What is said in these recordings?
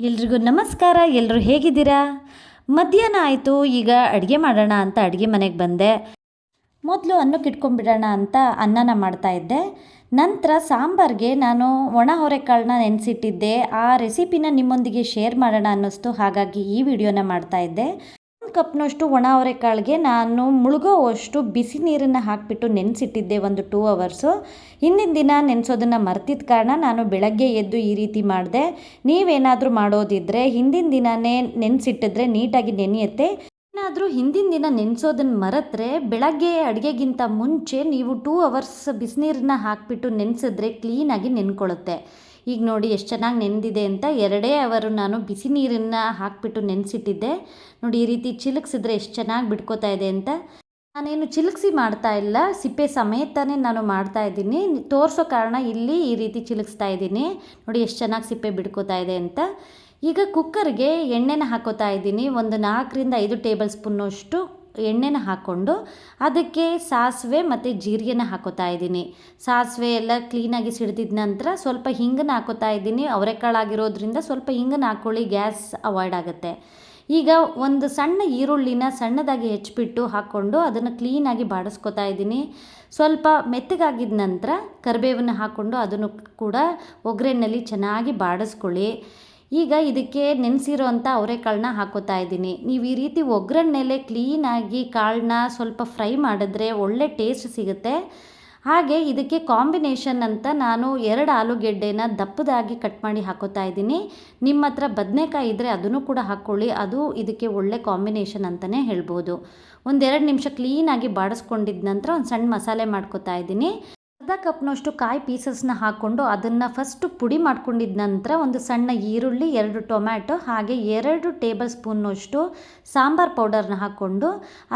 ಎಲ್ರಿಗೂ ನಮಸ್ಕಾರ ಎಲ್ಲರೂ ಹೇಗಿದ್ದೀರಾ? ಮಧ್ಯಾಹ್ನ ಆಯಿತು, ಈಗ ಅಡುಗೆ ಮಾಡೋಣ ಅಂತ ಅಡುಗೆ ಮನೆಗೆ ಬಂದೆ. ಮೊದಲು ಅನ್ನಕ್ಕೆ ಇಟ್ಕೊಂಡ್ಬಿಡೋಣ ಅಂತ ಅನ್ನನ ಮಾಡ್ತಾ ಇದ್ದೆ. ನಂತರ ಸಾಂಬಾರಿಗೆ ನಾನು ಒಣ ಹೊರೆಕಾಳನ್ನ ನೆನೆಸಿಟ್ಟಿದ್ದೆ. ಆ ರೆಸಿಪಿನ ನಿಮ್ಮೊಂದಿಗೆ ಶೇರ್ ಮಾಡೋಣ ಅನ್ನಿಸ್ತು, ಹಾಗಾಗಿ ಈ ವಿಡಿಯೋನ ಮಾಡ್ತಾ ಇದ್ದೆ. ಒಂದು ಕಪ್ನಷ್ಟು ಒಣ ಅವರೆಕಾಳಿಗೆ ನಾನು ಮುಳುಗೋವಷ್ಟು ಬಿಸಿ ನೀರನ್ನು ಹಾಕಿಬಿಟ್ಟು ನೆನೆಸಿಟ್ಟಿದ್ದೆ ಒಂದು ಟೂ ಅವರ್ಸು ಹಿಂದಿನ ದಿನ ನೆನೆಸೋದನ್ನು ಮರ್ತಿದ್ದ ಕಾರಣ ನಾನು ಬೆಳಗ್ಗೆ ಎದ್ದು ಈ ರೀತಿ ಮಾಡಿದೆ. ನೀವೇನಾದರೂ ಮಾಡೋದಿದ್ದರೆ ಹಿಂದಿನ ದಿನವೇ ನೆನೆಸಿಟ್ಟಿದ್ರೆ ನೀಟಾಗಿ ನೆನೆಯುತ್ತೆ. ಏನಾದರೂ ಹಿಂದಿನ ದಿನ ನೆನೆಸೋದನ್ನು ಮರೆತ್ರೆ ಬೆಳಗ್ಗೆ ಅಡುಗೆಗಿಂತ ಮುಂಚೆ ನೀವು ಟೂ ಅವರ್ಸ್ ಬಿಸಿನೀರನ್ನ ಹಾಕಿಬಿಟ್ಟು ನೆನೆಸಿದ್ರೆ ಕ್ಲೀನಾಗಿ ನೆನ್ಕೊಳ್ಳುತ್ತೆ ಈಗ ನೋಡಿ ಎಷ್ಟು ಚೆನ್ನಾಗಿ ನೆನೆದಿದೆ ಅಂತ. ಎರಡೇ ಅವರು ನಾನು ಬಿಸಿ ನೀರನ್ನು ಹಾಕಿಬಿಟ್ಟು ನೆನೆಸಿಟ್ಟಿದ್ದೆ. ನೋಡಿ ಈ ರೀತಿ ಚಿಲುಕ್ಸಿದ್ರೆ ಎಷ್ಟು ಚೆನ್ನಾಗಿ ಬಿಟ್ಕೋತಾ ಇದೆ ಅಂತ. ನಾನೇನು ಚಿಲುಕ್ಸಿ ಮಾಡ್ತಾ ಇಲ್ಲ. ಸಿಪ್ಪೆ ಸಮೇತನೇ ನಾನು ಮಾಡ್ತಾ ಇದ್ದೀನಿ. ತೋರಿಸೋ ಕಾರಣ ಇಲ್ಲಿ ಈ ರೀತಿ ಚಿಲುಕ್ಸ್ತಾ ಇದ್ದೀನಿ. ನೋಡಿ ಎಷ್ಟು ಚೆನ್ನಾಗಿ ಸಿಪ್ಪೆ ಬಿಡ್ಕೋತಾ ಇದೆ ಅಂತ. ಈಗ ಕುಕ್ಕರ್ಗೆ ಎಣ್ಣೆನ ಹಾಕೋತಾ ಇದ್ದೀನಿ. ಒಂದು ನಾಲ್ಕರಿಂದ ಐದು ಟೇಬಲ್ ಸ್ಪೂನಷ್ಟು. ಎಣ್ಣೆನ ಹಾಕ್ಕೊಂಡು ಅದಕ್ಕೆ ಸಾಸಿವೆ ಮತ್ತು ಜೀರಿಗೆನ ಹಾಕೋತಾ ಇದ್ದೀನಿ. ಸಾಸಿವೆ ಎಲ್ಲ ಕ್ಲೀನಾಗಿ ಸಿಡ್ದಿದ ನಂತರ ಸ್ವಲ್ಪ ಹಿಂಗನ್ನ ಹಾಕೋತಾ ಇದ್ದೀನಿ. ಅವರೆಕಾಳಾಗಿರೋದ್ರಿಂದ ಸ್ವಲ್ಪ ಹಿಂಗನ್ನ ಹಾಕ್ಕೊಳ್ಳಿ ಗ್ಯಾಸ್ ಅವಾಯ್ಡ್ ಆಗುತ್ತೆ. ಈಗ ಒಂದು ಸಣ್ಣ ಈರುಳ್ಳಿನ ಸಣ್ಣದಾಗಿ ಹೆಚ್ಚಿಬಿಟ್ಟು ಹಾಕ್ಕೊಂಡು ಅದನ್ನು ಕ್ಲೀನಾಗಿ ಬಾಡಿಸ್ಕೊತಾ ಇದ್ದೀನಿ. ಸ್ವಲ್ಪ ಮೆತ್ತಗಾಗಿದ ನಂತರ ಕರಿಬೇವನ್ನು ಹಾಕ್ಕೊಂಡು ಅದನ್ನು ಕೂಡ ಒಗ್ಗರಣೆಯಲ್ಲಿ ಚೆನ್ನಾಗಿ ಬಾಡಿಸ್ಕೊಳ್ಳಿ. ಈಗ ಇದಕ್ಕೆ ನೆನೆಸಿರೋ ಅಂಥ ಅವರೆಕಾಳನ್ನ ಹಾಕೋತಾ ಇದ್ದೀನಿ. ನೀವು ಈ ರೀತಿ ಒಗ್ಗರಣೆಲೆ ಕ್ಲೀನಾಗಿ ಕಾಳನ್ನ ಸ್ವಲ್ಪ ಫ್ರೈ ಮಾಡಿದ್ರೆ ಒಳ್ಳೆ ಟೇಸ್ಟ್ ಸಿಗುತ್ತೆ. ಹಾಗೆ ಇದಕ್ಕೆ ಕಾಂಬಿನೇಷನ್ ಅಂತ ನಾನು ಎರಡು ಆಲೂಗೆಡ್ಡೆನ ದಪ್ಪದಾಗಿ ಕಟ್ ಮಾಡಿ ಹಾಕೋತಾ ಇದ್ದೀನಿ. ನಿಮ್ಮ ಹತ್ರ ಬದನೆಕಾಯಿ ಇದ್ದರೆ ಅದನ್ನು ಕೂಡ ಹಾಕ್ಕೊಳ್ಳಿ ಅದು ಇದಕ್ಕೆ ಒಳ್ಳೆ ಕಾಂಬಿನೇಷನ್ ಅಂತಲೇ ಹೇಳ್ಬೋದು. ಒಂದೆರಡು ನಿಮಿಷ ಕ್ಲೀನಾಗಿ ಬಾಡಿಸ್ಕೊಂಡಿದ್ದ ನಂತರ ಒಂದು ಸಣ್ಣ ಮಸಾಲೆ ಮಾಡ್ಕೋತಾ ಇದ್ದೀನಿ. ಅರ್ಧ ಕಪ್ನಷ್ಟು ಕಾಯಿ ಪೀಸಸ್ನ ಹಾಕ್ಕೊಂಡು ಅದನ್ನು ಫಸ್ಟು ಪುಡಿ ಮಾಡ್ಕೊಂಡಿದ್ದ ನಂತರ ಒಂದು ಸಣ್ಣ ಈರುಳ್ಳಿ, ಎರಡು ಟೊಮ್ಯಾಟೊ, ಹಾಗೆ ಎರಡು ಟೇಬಲ್ ಸ್ಪೂನ್ನಷ್ಟು ಸಾಂಬಾರ್ ಪೌಡರ್ನ ಹಾಕ್ಕೊಂಡು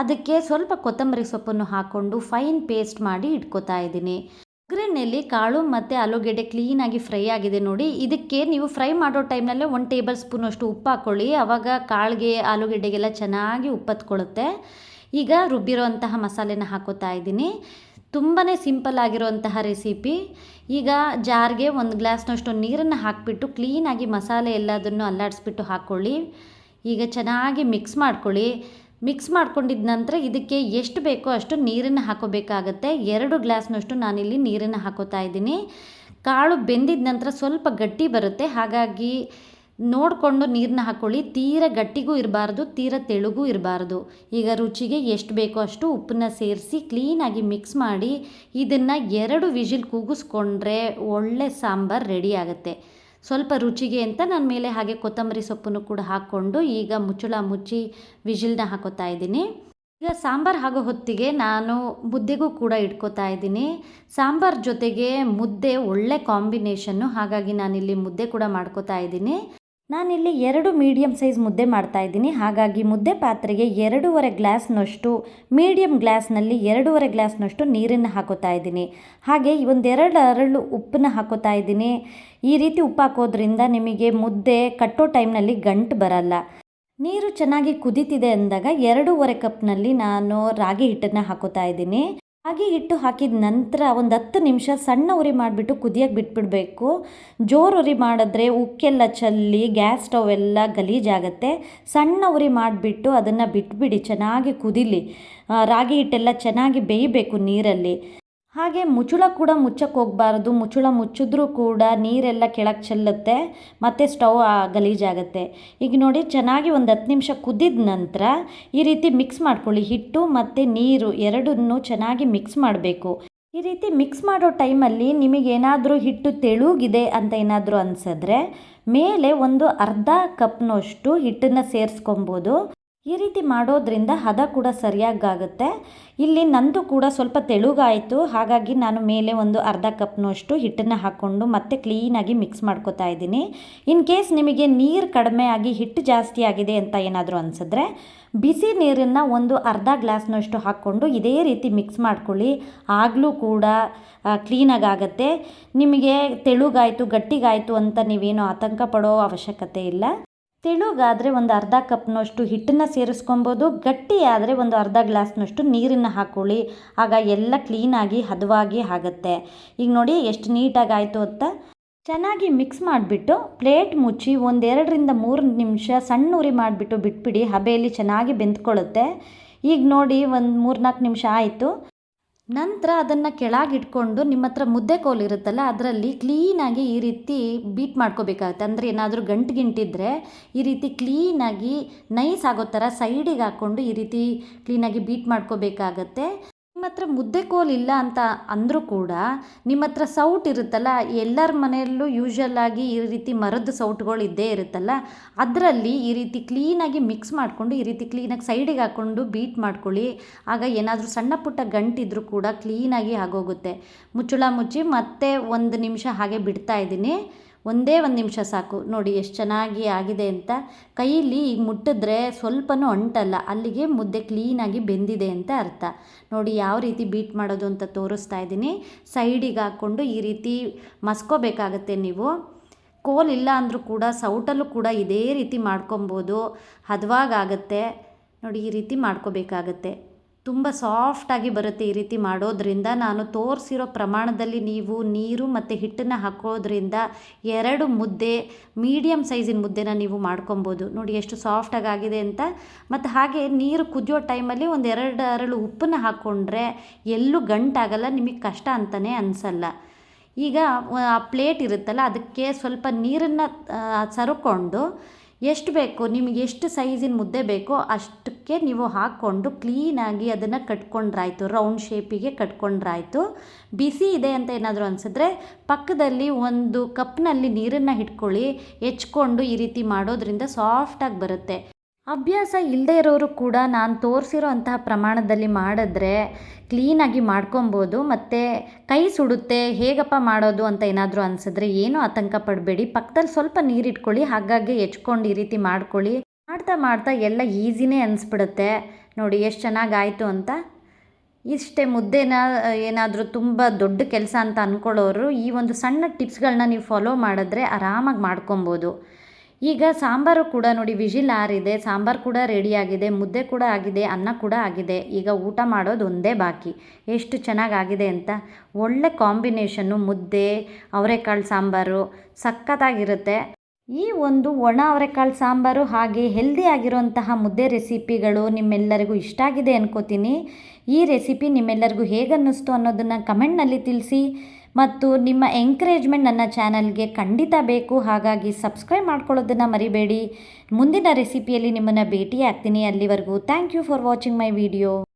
ಅದಕ್ಕೆ ಸ್ವಲ್ಪ ಕೊತ್ತಂಬರಿ ಸೊಪ್ಪನ್ನು ಹಾಕ್ಕೊಂಡು ಫೈನ್ ಪೇಸ್ಟ್ ಮಾಡಿ ಇಟ್ಕೋತಾ ಇದ್ದೀನಿ. ಒಗ್ಗರಣೆಯಲ್ಲಿ ಕಾಳು ಮತ್ತು ಆಲೂಗೆಡ್ಡೆ ಕ್ಲೀನಾಗಿ ಫ್ರೈ ಆಗಿದೆ ನೋಡಿ. ಇದಕ್ಕೆ ನೀವು ಫ್ರೈ ಮಾಡೋ ಟೈಮ್ನಲ್ಲೇ ಒಂದು ಟೇಬಲ್ ಸ್ಪೂನಷ್ಟು ಉಪ್ಪು ಹಾಕ್ಕೊಳ್ಳಿ ಆವಾಗ ಕಾಳಿಗೆ, ಆಲೂಗೆಡ್ಡೆಗೆಲ್ಲ ಚೆನ್ನಾಗಿ ಉಪ್ಪತ್ಕೊಳ್ಳುತ್ತೆ ಈಗ ರುಬ್ಬಿರೋ ಅಂತಹ ಮಸಾಲೆನ ಹಾಕೋತಾ ಇದ್ದೀನಿ. ತುಂಬಾ ಸಿಂಪಲ್ ಆಗಿರುವಂತಹ ರೆಸಿಪಿ. ಈಗ ಜಾರ್ಗೆ ಒಂದು ಗ್ಲಾಸ್ನಷ್ಟು ನೀರನ್ನು ಹಾಕಿಬಿಟ್ಟು ಕ್ಲೀನಾಗಿ ಮಸಾಲೆ ಎಲ್ಲದನ್ನು ಅಲ್ಲಾಡಿಸ್ಬಿಟ್ಟು ಹಾಕ್ಕೊಳ್ಳಿ ಈಗ ಚೆನ್ನಾಗಿ ಮಿಕ್ಸ್ ಮಾಡ್ಕೊಳ್ಳಿ. ಮಿಕ್ಸ್ ಮಾಡ್ಕೊಂಡಿದ್ದ ನಂತರ ಇದಕ್ಕೆ ಎಷ್ಟು ಬೇಕೋ ಅಷ್ಟು ನೀರನ್ನು ಹಾಕೋಬೇಕಾಗತ್ತೆ. ಎರಡು ಗ್ಲಾಸ್ನಷ್ಟು ನಾನಿಲ್ಲಿ ನೀರನ್ನು ಹಾಕೋತಾ ಇದ್ದೀನಿ. ಕಾಳು ಬೆಂದಿದ ನಂತರ ಸ್ವಲ್ಪ ಗಟ್ಟಿ ಬರುತ್ತೆ. ಹಾಗಾಗಿ ನೋಡಿಕೊಂಡು ನೀರನ್ನ ಹಾಕ್ಕೊಳ್ಳಿ ತೀರ ಗಟ್ಟಿಗೂ ಇರಬಾರ್ದು, ತೀರ ತೆಳುಗೂ ಇರಬಾರ್ದು. ಈಗ ರುಚಿಗೆ ಎಷ್ಟು ಬೇಕೋ ಅಷ್ಟು ಉಪ್ಪನ್ನ ಸೇರಿಸಿ ಕ್ಲೀನಾಗಿ ಮಿಕ್ಸ್ ಮಾಡಿ ಇದನ್ನು ಎರಡು ವಿಜಿಲ್ ಕೂಗಿಸ್ಕೊಂಡ್ರೆ ಒಳ್ಳೆ ಸಾಂಬಾರು ರೆಡಿ ಆಗುತ್ತೆ. ಸ್ವಲ್ಪ ರುಚಿಗೆ ಅಂತ ನಾನು ಮೇಲೆ ಹಾಗೆ ಕೊತ್ತಂಬರಿ ಸೊಪ್ಪನ್ನು ಕೂಡ ಹಾಕ್ಕೊಂಡು ಈಗ ಮುಚ್ಚಳ ಮುಚ್ಚಿ ವಿಜಿಲ್ನ ಹಾಕೋತಾ ಇದ್ದೀನಿ. ಈಗ ಸಾಂಬಾರು ಆಗೋ ಹೊತ್ತಿಗೆ ನಾನು ಮುದ್ದೆಗೂ ಕೂಡ ಇಟ್ಕೋತಾ ಇದ್ದೀನಿ. ಸಾಂಬಾರು ಜೊತೆಗೆ ಮುದ್ದೆ ಒಳ್ಳೆ ಕಾಂಬಿನೇಷನ್ನು ಹಾಗಾಗಿ ನಾನಿಲ್ಲಿ ಮುದ್ದೆ ಕೂಡ ಮಾಡ್ಕೋತಾ ಇದ್ದೀನಿ. ನಾನಿಲ್ಲಿ ಎರಡು ಮೀಡಿಯಮ್ ಸೈಜ್ ಮುದ್ದೆ ಮಾಡ್ತಾ ಇದ್ದೀನಿ. ಹಾಗಾಗಿ ಮುದ್ದೆ ಪಾತ್ರೆಗೆ ಎರಡೂವರೆ ಗ್ಲಾಸ್ನಷ್ಟು ಮೀಡಿಯಮ್ ಗ್ಲಾಸ್ನಲ್ಲಿ ಎರಡೂವರೆ ಗ್ಲಾಸ್ನಷ್ಟು ನೀರನ್ನು ಹಾಕೋತಾ ಇದ್ದೀನಿ. ಹಾಗೆ ಒಂದೆರಡು ಅರಳು ಉಪ್ಪನ್ನ ಹಾಕೋತಾ ಇದ್ದೀನಿ. ಈ ರೀತಿ ಉಪ್ಪು ಹಾಕೋದ್ರಿಂದ ನಿಮಗೆ ಮುದ್ದೆ ಕಟ್ಟೋ ಟೈಮ್ನಲ್ಲಿ ಗಂಟು ಬರಲ್ಲ. ನೀರು ಚೆನ್ನಾಗಿ ಕುದೀತಿದೆ ಅಂದಾಗ ಎರಡೂವರೆ ಕಪ್ನಲ್ಲಿ ನಾನು ರಾಗಿ ಹಿಟ್ಟನ್ನು ಹಾಕೋತಾ ಇದ್ದೀನಿ. ರಾಗಿ ಹಿಟ್ಟು ಹಾಕಿದ ನಂತರ ಒಂದು ಹತ್ತು ನಿಮಿಷ ಸಣ್ಣ ಉರಿ ಮಾಡಿಬಿಟ್ಟು ಕುದಿಯೋಕೆ ಬಿಟ್ಬಿಡಬೇಕು. ಜೋರು ಉರಿ ಮಾಡಿದ್ರೆ ಉಕ್ಕೆಲ್ಲ ಚಲ್ಲಿ, ಗ್ಯಾಸ್ ಸ್ಟವ್ ಎಲ್ಲ ಗಲೀಜಾಗುತ್ತೆ. ಸಣ್ಣ ಉರಿ ಮಾಡಿಬಿಟ್ಟು ಅದನ್ನು ಬಿಟ್ಬಿಡಿ, ಚೆನ್ನಾಗಿ ಕುದಿಲಿ. ರಾಗಿ ಹಿಟ್ಟೆಲ್ಲ ಚೆನ್ನಾಗಿ ಬೇಯಬೇಕು ನೀರಲ್ಲಿ. ಹಾಗೆ ಮುಚ್ಚಳ ಕೂಡ ಮುಚ್ಚಕ್ಕೆ ಹೋಗಬಾರ್ದು. ಮುಚ್ಚಳ ಮುಚ್ಚಿದ್ರೂ ಕೂಡ ನೀರೆಲ್ಲ ಕೆಳಗೆ ಚೆಲ್ಲುತ್ತೆ, ಮತ್ತು ಸ್ಟವ್ ಗಲೀಜಾಗುತ್ತೆ. ಈಗ ನೋಡಿ, ಚೆನ್ನಾಗಿ ಒಂದು ಹತ್ತು ನಿಮಿಷ ಕುದ್ದಿದ ನಂತರ ಈ ರೀತಿ ಮಿಕ್ಸ್ ಮಾಡ್ಕೊಳ್ಳಿ. ಹಿಟ್ಟು ಮತ್ತು ನೀರು ಎರಡನ್ನು ಚೆನ್ನಾಗಿ ಮಿಕ್ಸ್ ಮಾಡಬೇಕು. ಈ ರೀತಿ ಮಿಕ್ಸ್ ಮಾಡೋ ಟೈಮಲ್ಲಿ ನಿಮಗೇನಾದರೂ ಹಿಟ್ಟು ತೆಳುಗಿದೆ ಅಂತ ಏನಾದರೂ ಅನಿಸಿದ್ರೆ, ಮೇಲೆ ಒಂದು ಅರ್ಧ ಕಪ್ನಷ್ಟು ಹಿಟ್ಟನ್ನು ಸೇರಿಸ್ಕೊಬೋದು. ಈ ರೀತಿ ಮಾಡೋದ್ರಿಂದ ಹದ ಕೂಡ ಸರಿಯಾಗುತ್ತೆ ಇಲ್ಲಿ ನಂದು ಕೂಡ ಸ್ವಲ್ಪ ತೆಳುಗಾಯಿತು. ಹಾಗಾಗಿ ನಾನು ಮೇಲೆ ಒಂದು ಅರ್ಧ ಕಪ್ನಷ್ಟು ಹಿಟ್ಟನ್ನು ಹಾಕ್ಕೊಂಡು ಮತ್ತೆ ಕ್ಲೀನಾಗಿ ಮಿಕ್ಸ್ ಮಾಡ್ಕೋತಾ ಇದ್ದೀನಿ. ಇನ್ ಕೇಸ್ ನಿಮಗೆ ನೀರು ಕಡಿಮೆ ಆಗಿ ಹಿಟ್ಟು ಜಾಸ್ತಿ ಆಗಿದೆ ಅಂತ ಏನಾದರೂ ಅನಿಸಿದ್ರೆ ಬಿಸಿ ನೀರನ್ನು ಒಂದು ಅರ್ಧ ಗ್ಲಾಸ್ನಷ್ಟು ಹಾಕ್ಕೊಂಡು ಇದೇ ರೀತಿ ಮಿಕ್ಸ್ ಮಾಡ್ಕೊಳ್ಳಿ. ಆಗಲೂ ಕೂಡ ಕ್ಲೀನಾಗಿ ಆಗುತ್ತೆ ನಿಮಗೆ ತೆಳುಗಾಯಿತು, ಗಟ್ಟಿಗಾಯಿತು ಅಂತ ನೀವೇನು ಆತಂಕ ಪಡೋ ಅವಶ್ಯಕತೆ ಇಲ್ಲ. ತೆಳುಗಾದರೆ ಒಂದು ಅರ್ಧ ಕಪ್ನಷ್ಟು ಹಿಟ್ಟನ್ನು ಸೇರಿಸ್ಕೊಬೋದು, ಗಟ್ಟಿಯಾದರೆ ಒಂದು ಅರ್ಧ ಗ್ಲಾಸ್ನಷ್ಟು ನೀರನ್ನು ಹಾಕ್ಕೊಳ್ಳಿ ಆಗ ಎಲ್ಲ ಕ್ಲೀನಾಗಿ ಹದವಾಗಿ ಆಗುತ್ತೆ. ಈಗ ನೋಡಿ ಎಷ್ಟು ನೀಟಾಗಿ ಆಯಿತು ಅಂತ. ಚೆನ್ನಾಗಿ ಮಿಕ್ಸ್ ಮಾಡಿಬಿಟ್ಟು ಪ್ಲೇಟ್ ಮುಚ್ಚಿ ಒಂದೆರಡರಿಂದ ಮೂರು ನಿಮಿಷ ಸಣ್ಣ ಉರಿ ಮಾಡಿಬಿಟ್ಟು ಬಿಟ್ಬಿಡಿ, ಹಬೆಯಲ್ಲಿ ಚೆನ್ನಾಗಿ ಬೆಂದ್ಕೊಳ್ಳುತ್ತೆ. ಈಗ ನೋಡಿ ಒಂದು ಮೂರು ನಾಲ್ಕು ನಿಮಿಷ ಆಯಿತು. ನಂತರ ಅದನ್ನು ಕೆಳಗಿಟ್ಕೊಂಡು ನಿಮ್ಮ ಹತ್ರ ಮುದ್ದೆ ಕೋಲು ಇರುತ್ತಲ್ಲ, ಅದರಲ್ಲಿ ಕ್ಲೀನಾಗಿ ಈ ರೀತಿ ಬೀಟ್ ಮಾಡ್ಕೋಬೇಕಾಗುತ್ತೆ. ಅಂದರೆ ಏನಾದರೂ ಗಂಟು ಗಿಂಟಿದ್ರೆ ಈ ರೀತಿ ಕ್ಲೀನಾಗಿ ನೈಸ್ ಆಗೋ ಥರ ಸೈಡಿಗೆ ಹಾಕ್ಕೊಂಡು ಈ ರೀತಿ ಕ್ಲೀನಾಗಿ ಬೀಟ್ ಮಾಡ್ಕೋಬೇಕಾಗತ್ತೆ. ನಿಮ್ಮ ಹತ್ರ ಮುದ್ದೆ ಕೋಲ್ ಇಲ್ಲ ಅಂತ ಅಂದರೂ ಕೂಡ ನಿಮ್ಮ ಹತ್ರ ಸೌಟ್ ಇರುತ್ತಲ್ಲ, ಎಲ್ಲರ ಮನೆಯಲ್ಲೂ ಯೂಶ್ವಲ್ ಆಗಿ ಈ ರೀತಿ ಮರದ ಸೌಟ್ಗಳು ಇದ್ದೇ ಇರುತ್ತಲ್ಲ, ಅದರಲ್ಲಿ ಈ ರೀತಿ ಕ್ಲೀನಾಗಿ ಮಿಕ್ಸ್ ಮಾಡಿಕೊಂಡು, ಈ ರೀತಿ ಕ್ಲೀನಾಗಿ ಸೈಡಿಗೆ ಹಾಕ್ಕೊಂಡು ಬೀಟ್ ಮಾಡ್ಕೊಳ್ಳಿ. ಆಗ ಏನಾದರೂ ಸಣ್ಣ ಪುಟ್ಟ ಗಂಟಿದ್ರೂ ಕೂಡ ಕ್ಲೀನಾಗಿ ಆಗೋಗುತ್ತೆ. ಮುಚ್ಚಳ ಮುಚ್ಚಿ ಮತ್ತೆ ಒಂದು ನಿಮಿಷ ಹಾಗೆ ಬಿಡ್ತಾ ಇದ್ದೀನಿ. ಒಂದೇ ಒಂದು ನಿಮಿಷ ಸಾಕು. ನೋಡಿ ಎಷ್ಟು ಚೆನ್ನಾಗಿ ಆಗಿದೆ ಅಂತ. ಕೈಯಲ್ಲಿ ಈಗ ಮುಟ್ಟಿದ್ರೆ ಸ್ವಲ್ಪನೂ ಅಂಟಲ್ಲ. ಅಲ್ಲಿಗೆ ಮುದ್ದೆ ಕ್ಲೀನಾಗಿ ಬೆಂದಿದೆ ಅಂತ ಅರ್ಥ. ನೋಡಿ ಯಾವ ರೀತಿ ಬೀಟ್ ಮಾಡೋದು ಅಂತ ತೋರಿಸ್ತಾ ಇದ್ದೀನಿ. ಸೈಡಿಗೆ ಹಾಕ್ಕೊಂಡು ಈ ರೀತಿ ಮಸ್ಕೋಬೇಕಾಗತ್ತೆ ನೀವು. ಕೋಲ್ ಇಲ್ಲ ಅಂದರೂ ಕೂಡ, ಸೌಟಲ್ಲೂ ಕೂಡ ಇದೇ ರೀತಿ ಮಾಡ್ಕೊಬೋದು. ಹದವಾಗುತ್ತೆ ನೋಡಿ ಈ ರೀತಿ ಮಾಡ್ಕೋಬೇಕಾಗತ್ತೆ. ತುಂಬ ಸಾಫ್ಟಾಗಿ ಬರುತ್ತೆ ಈ ರೀತಿ ಮಾಡೋದ್ರಿಂದ. ನಾನು ತೋರಿಸಿರೋ ಪ್ರಮಾಣದಲ್ಲಿ ನೀವು ನೀರು ಮತ್ತು ಹಿಟ್ಟನ್ನು ಹಾಕೋದ್ರಿಂದ ಎರಡು ಮುದ್ದೆ ಮೀಡಿಯಮ್ ಸೈಜಿನ ಮುದ್ದೆನ ನೀವು ಮಾಡ್ಕೊಬೋದು. ನೋಡಿ ಎಷ್ಟು ಸಾಫ್ಟಾಗಿ ಆಗಿದೆ ಅಂತ. ಮತ್ತು ಹಾಗೆ ನೀರು ಕುದಿಯೋ ಟೈಮಲ್ಲಿ ಒಂದು ಎರಡು ಅರಳು ಉಪ್ಪನ್ನ ಹಾಕ್ಕೊಂಡ್ರೆ ಎಲ್ಲೂ ಗಂಟಾಗಲ್ಲ, ನಿಮಗೆ ಕಷ್ಟ ಅಂತಲೇ ಅನಿಸಲ್ಲ. ಈಗ ಆ ಪ್ಲೇಟ್ ಇರುತ್ತಲ್ಲ, ಅದಕ್ಕೆ ಸ್ವಲ್ಪ ನೀರನ್ನು ಸರಕೊಂಡು ಎಷ್ಟು ಬೇಕು, ನಿಮಗೆ ಎಷ್ಟು ಸೈಜಿನ ಮುದ್ದೆ ಬೇಕೋ ಅಷ್ಟಕ್ಕೆ ನೀವು ಹಾಕ್ಕೊಂಡು ಕ್ಲೀನಾಗಿ ಅದನ್ನು ಕಟ್ಕೊಂಡ್ರಾಯ್ತು ರೌಂಡ್ ಶೇಪಿಗೆ ಕಟ್ಕೊಂಡ್ರಾಯ್ತು. ಬಿಸಿ ಇದೆ ಅಂತ ಏನಾದರೂ ಅನಿಸಿದ್ರೆ ಪಕ್ಕದಲ್ಲಿ ಒಂದು ಕಪ್ನಲ್ಲಿ ನೀರನ್ನು ಹಿಡ್ಕೊಳ್ಳಿ, ಹೆಚ್ಕೊಂಡು ಈ ರೀತಿ ಮಾಡೋದ್ರಿಂದ ಸಾಫ್ಟಾಗಿ ಬರುತ್ತೆ. ಅಭ್ಯಾಸ ಇಲ್ಲದೆ ಇರೋರು ಕೂಡ ನಾನು ತೋರಿಸಿರೋ ಅಂತಹ ಪ್ರಮಾಣದಲ್ಲಿ ಮಾಡಿದ್ರೆ ಕ್ಲೀನಾಗಿ ಮಾಡ್ಕೊಬೋದು, ಮತ್ತು ಕೈ ಸುಡುತ್ತೆ, ಹೇಗಪ್ಪ ಮಾಡೋದು ಅಂತ ಏನಾದರೂ ಅನಿಸಿದ್ರೆ ಏನೂ ಆತಂಕ ಪಡಬೇಡಿ. ಪಕ್ಕದಲ್ಲಿ ಸ್ವಲ್ಪ ನೀರಿಟ್ಕೊಳ್ಳಿ, ಹಾಗಾಗಿ ಹೆಚ್ಕೊಂಡು ಈ ರೀತಿ ಮಾಡ್ಕೊಳ್ಳಿ. ಮಾಡ್ತಾ ಮಾಡ್ತಾ ಎಲ್ಲ ಈಸಿನೇ ಅನಿಸ್ಬಿಡುತ್ತೆ. ನೋಡಿ ಎಷ್ಟು ಚೆನ್ನಾಗಾಯಿತು ಅಂತ. ಇಷ್ಟೇ ಮುದ್ದೆನ, ಏನಾದರೂ ತುಂಬ ದೊಡ್ಡ ಕೆಲಸ ಅಂತ ಅಂದ್ಕೊಳ್ಳೋರು ಈ ಒಂದು ಸಣ್ಣ ಟಿಪ್ಸ್ಗಳನ್ನ ನೀವು ಫಾಲೋ ಮಾಡಿದ್ರೆ ಆರಾಮಾಗಿ ಮಾಡ್ಕೊಬೋದು. ಈಗ ಸಾಂಬಾರು ಕೂಡ ನೋಡಿ, ವಿಜಿಲ್ ಆರಿದೆ, ಸಾಂಬಾರು ಕೂಡ ರೆಡಿಯಾಗಿದೆ ಮುದ್ದೆ ಕೂಡ ಆಗಿದೆ, ಅನ್ನ ಕೂಡ ಆಗಿದೆ. ಈಗ ಊಟ ಮಾಡೋದು ಒಂದೇ ಬಾಕಿ. ಎಷ್ಟು ಚೆನ್ನಾಗಾಗಿದೆ ಅಂತ. ಒಳ್ಳೆ ಕಾಂಬಿನೇಷನ್ನು ಮುದ್ದೆ, ಅವರೆಕಾಳು ಸಾಂಬಾರು ಸಖತ್ತಾಗಿರುತ್ತೆ. ಈ ಒಂದು ಒಣ ಅವರೆಕಾಳು ಸಾಂಬಾರು ಹಾಗೆ ಹೆಲ್ದಿ ಆಗಿರುವಂತಹ ಮುದ್ದೆ ರೆಸಿಪಿಗಳು ನಿಮ್ಮೆಲ್ಲರಿಗೂ ಇಷ್ಟ ಆಗಿದೆ ಅನ್ಕೋತೀನಿ. ಈ ರೆಸಿಪಿ ನಿಮ್ಮೆಲ್ಲರಿಗೂ ಹೇಗನ್ನಿಸ್ತು ಅನ್ನೋದನ್ನು ಕಮೆಂಟ್ನಲ್ಲಿ ತಿಳಿಸಿ. ಮತ್ತು ನಿಮ್ಮ ಎಂಕರೇಜ್ಮೆಂಟ್ ನನ್ನ ಚಾನಲ್ಗೆ ಖಂಡಿತ ಬೇಕು. ಹಾಗಾಗಿ ಸಬ್ಸ್ಕ್ರೈಬ್ ಮಾಡ್ಕೊಳ್ಳೋದನ್ನು ಮರಿಬೇಡಿ. ಮುಂದಿನ ರೆಸಿಪಿಯಲ್ಲಿ ನಿಮ್ಮನ್ನು ಭೇಟಿ ಆಗ್ತೀನಿ ಅಲ್ಲಿವರೆಗೂ thank you for watching my video